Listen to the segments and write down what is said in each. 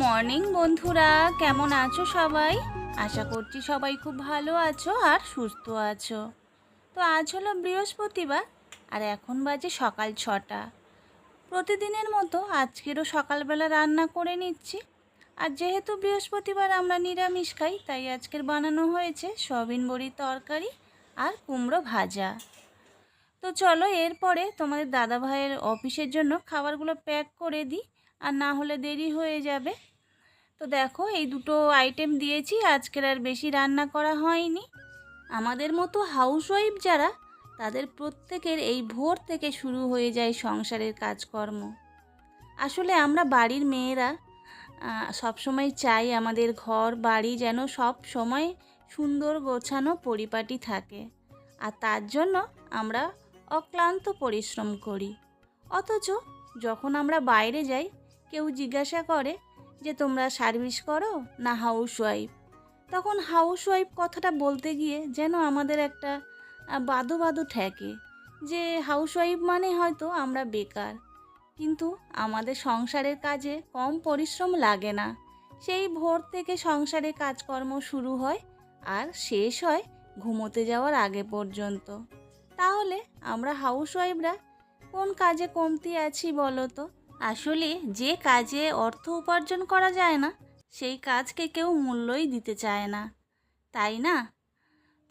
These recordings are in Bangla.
বন্ধুরা। কেমন আছো সবাই? আশা করছি সবাই খুব ভালো আছো আর সুস্থ আছো। তো আজ হলো বৃহস্পতিবার, আর এখন বাজে সকাল ছটা। প্রতিদিনের মতো আজকেরও সকালবেলা রান্না করে নিচ্ছি। আর যেহেতু বৃহস্পতিবার আমরা নিরামিষ খাই, তাই আজকের বানানো হয়েছে সয়াবিন বড়ির তরকারি আর কুমড়ো ভাজা। তো চলো এরপরে তোমাদের দাদা ভাইয়ের অফিসের জন্য খাবারগুলো প্যাক করে দিই, আর না হলে দেরি হয়ে যাবে। তো দেখো, এই দুটো আইটেম দিয়েছি, আজকের আর বেশি রান্না করা হয়নি। আমাদের মতো হাউসওয়াইফ যারা, তাদের প্রত্যেকের এই ভোর থেকে শুরু হয়ে যায় সংসারের কাজকর্ম। আসলে আমরা বাড়ির মেয়েরা সব সময় চাই আমাদের ঘর, বাড়ি যেন সব সময় সুন্দর গোছানো পরিপাটি থাকে। আর তার জন্য আমরা অক্লান্ত পরিশ্রম করি। অথচ যখন আমরা বাইরে যাই, কেউ জিজ্ঞাসা করে যে তোমরা সার্ভিস করো না হাউস ওয়াইফ তখন হাউস ওয়াইফ কথাটা বলতে গিয়ে যেন আমাদের একটা বাদো বাদো ঠেকে যে হাউস ওয়াইফ মানে হয়তো আমরা বেকার। কিন্তু আমাদের সংসারের কাজে কম পরিশ্রম লাগে না। সেই ভোর থেকে সংসারে কাজকর্ম শুরু হয় আর শেষ হয় ঘুমোতে যাওয়ার আগে পর্যন্ত। তাহলে আমরা হাউস ওয়াইফরা কোন কাজে কমতি আছি বলো তো? আসলে যে কাজে অর্থ উপার্জন করা যায় না, সেই কাজকে কেউ মূল্যই দিতে চায় না। তাই না?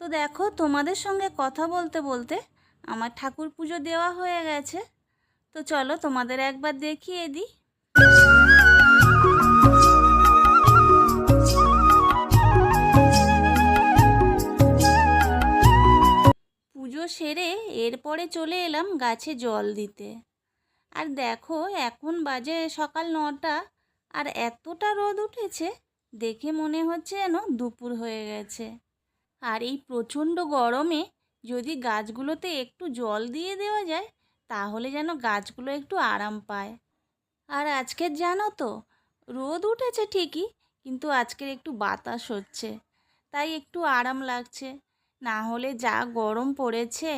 তো দেখো, তোমাদের সঙ্গে কথা বলতে বলতে আমার ঠাকুর পুজো দেওয়া হয়ে গেছে। তো চলো তোমাদের একবার দেখিয়ে দিই। পুজো সেরে এরপরে চলে এলাম গাছে জল দিতে। আর দেখো, এখন বাজে সকাল নটা আর এতটা রোদ উঠেছে, দেখে মনে হচ্ছে যেন দুপুর হয়ে গেছে। আর এই প্রচণ্ড গরমে যদি গাছগুলোতে একটু জল দিয়ে দেওয়া যায়, তাহলে যেন গাছগুলো একটু আরাম পায়। আর আজকের জানো তো, রোদ উঠেছে ঠিকই, কিন্তু আজকের একটু বাতাস হচ্ছে, তাই একটু আরাম লাগছে। না হলে যা গরম পড়েছে।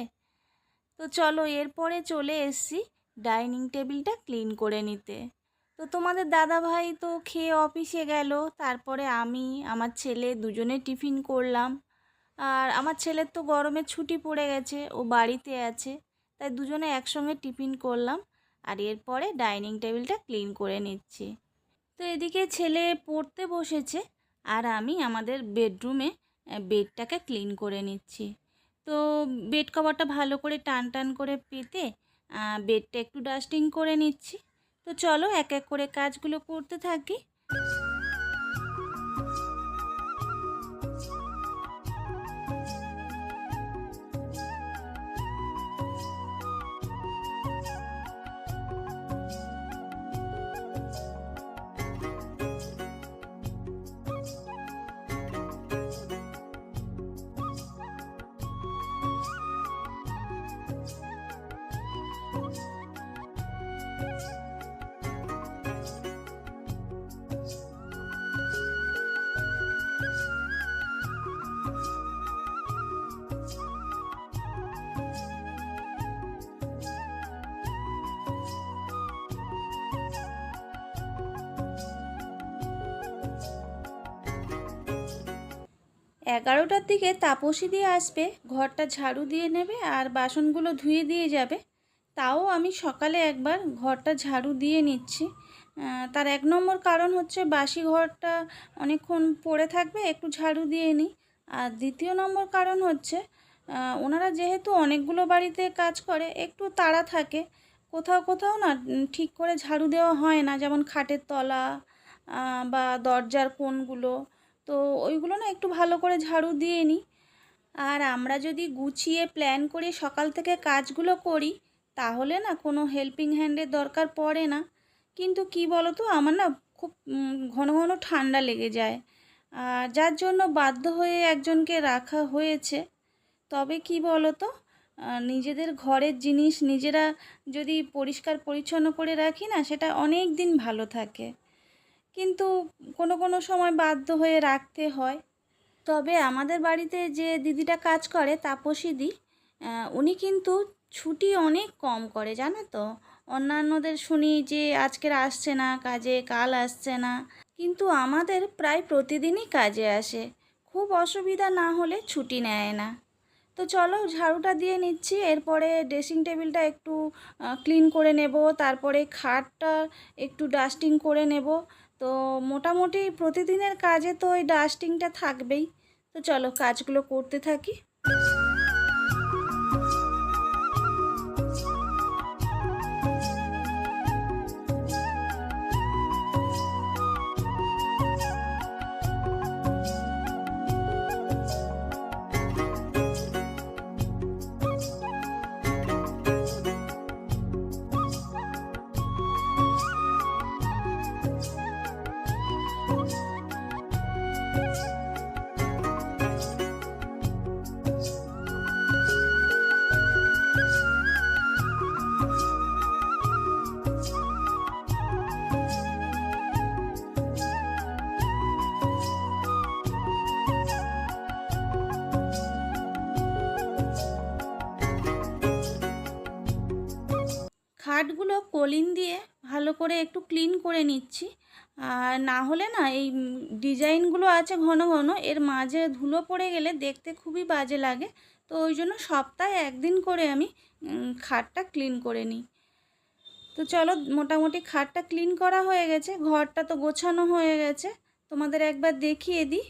তো চলো, এরপরে চলে এসছি। ডাইনিং টেবিলটা ক্লিন করে নিতে। তো তোমাদের দাদা ভাই তো খেয়ে অফিসে গেল, তারপরে আমি, আমার ছেলে দুজনে টিফিন করলাম। আর আমার ছেলের তো গরমে ছুটি পড়ে গেছে, ও বাড়িতে আছে, তাই দুজনে একসঙ্গে টিফিন করলাম আর এরপরে ডাইনিং টেবিলটা ক্লিন করে নিচ্ছি। তো এদিকে ছেলে পড়তে বসেছে আর আমি আমাদের বেডরুমে বেডটাকে ক্লিন করে নিচ্ছি। তো বেড কভারটা ভালো করে টান টান করে পেতে বেডটা একটু ডাস্টিং করে নিচ্ছি। তো চলো এক এক করে কাজগুলো করতে থাকি। এগারোটার দিকে তাপসী দিয়ে আসবে। ঘরটা ঝাড়ু দিয়ে নেবে আর বাসনগুলো ধুয়ে দিয়ে যাবে। তাও আমি সকালে একবার ঘরটা ঝাড়ু দিয়ে নিচ্ছি। তার এক নম্বর কারণ হচ্ছে বাসি ঘরটা অনেকক্ষণ পড়ে থাকবে, একটু ঝাড়ু দিয়ে নিই আর দ্বিতীয় নম্বর কারণ হচ্ছে ওনারা যেহেতু অনেকগুলো বাড়িতে কাজ করে, একটু তাড়া থাকে। কোথাও কোথাও না ঠিক করে ঝাড়ু দেওয়া হয় না, যেমন খাটের তলা বা দরজার কোণগুলো। তো ওইগুলো না একটু ভালো করে ঝাড়ু দিয়ে নিই আর আমরা যদি গুছিয়ে প্ল্যান করে সকাল থেকে কাজগুলো করি, তাহলে না কোনো হেল্পিং হ্যান্ডের দরকার পড়ে না। কিন্তু কি বলো তো আমার না খুব ঘন ঘন ঠান্ডা লেগে যায়। আর যার জন্য বাধ্য হয়ে একজনকে রাখা হয়েছে। তবে কি বলো তো নিজেদের ঘরের জিনিস নিজেরা যদি পরিষ্কার পরিচ্ছন্ন করে রাখি না, সেটা অনেক দিন ভালো থাকে। কিন্তু কোনো কোনো সময় বাধ্য হয়ে রাখতে হয়। তবে আমাদের বাড়িতে যে দিদিটা কাজ করে তাপসী দি আহ, উনি কিন্তু ছুটি অনেক কম করে জানো তো? অন্যান্যদের শুনি যে আজকের আসছে না কাজে কাল আসছে না। কিন্তু আমাদের প্রায় প্রতিদিনই কাজে আসে। খুব অসুবিধা না হলে ছুটি নেয় না। তো চলো ঝাড়ুটা দিয়ে নিচ্ছি এরপরে ড্রেসিং টেবিলটা একটু ক্লিন করে নেব তারপরে খাটটা একটু ডাস্টিং করে নেব। তো মোটামুটি প্রতিদিনের কাজে তো ওই ডাস্টিংটা থাকবেই। তো চলো কাজগুলো করতে থাকি। খাটগুলো কলিন দিয়ে ভালো করে একটু ক্লিন করে নিচ্ছি। আর না হলে না এই ডিজাইনগুলো আছে ঘন ঘন, এর মাঝে ধুলো পড়ে গেলে দেখতে খুবই বাজে লাগে। তো ওই জন্য সপ্তাহে একদিন করে আমি খাটটা ক্লিন করে নিই। তো চলো, মোটামুটি খাটটা ক্লিন করা হয়ে গেছে, ঘরটা তো গোছানো হয়ে গেছে। তোমাদের একবার দেখিয়ে দিই।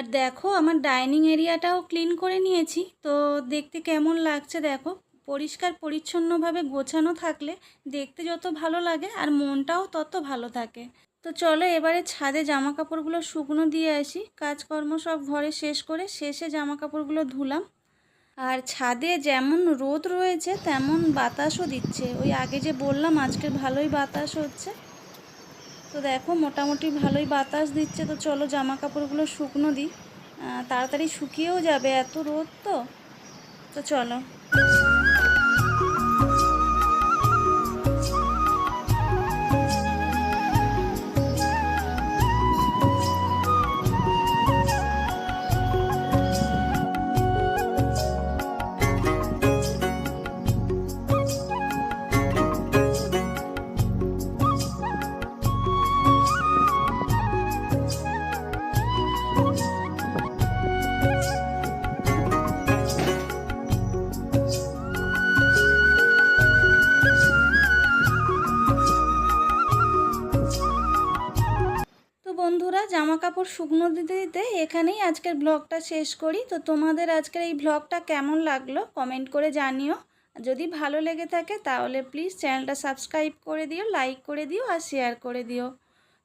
আর দেখো, আমার ডাইনিং এরিয়াটাও ক্লিন করে নিয়েছি। তো দেখতে কেমন লাগছে দেখো? পরিষ্কার, পরিচ্ছন্নভাবে গোছানো থাকলে দেখতে যত ভালো লাগে আর মনটাও তত ভালো থাকে। তো চলো এবারে ছাদে জামা কাপড়গুলো শুকনো দিয়ে আসি। কাজকর্ম সব ঘরে শেষ করে শেষে জামা কাপড়গুলো ধুলাম। আর ছাদে যেমন রোদ রয়েছে, তেমন বাতাসও দিচ্ছে। ওই আগে যে বললাম, আজকে ভালোই বাতাস হচ্ছে। তো দেখো, মোটামুটি ভালোই বাতাস দিচ্ছে। তো চলো জামা কাপড়গুলো শুকনো দিই। তাড়াতাড়ি শুকিয়েও যাবে, এত রোদ তো। তো চলো। কাপড় শুকনো দিতে দিতে এখানেই আজকের ব্লগটা শেষ করি। তো তোমাদের আজকের এই ব্লগটা কেমন লাগল কমেন্ট করে জানিও। যদি ভালো লেগে থাকে তাহলে প্লিজ চ্যানেলটা সাবস্ক্রাইব করে দিও, লাইক করে দিও আর শেয়ার করে দিও।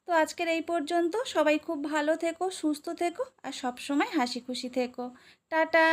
তো আজকের এই পর্যন্ত সবাই খুব ভালো থেকো, সুস্থ থেকো আর সবসময় হাসি খুশি থেকো। টাটা!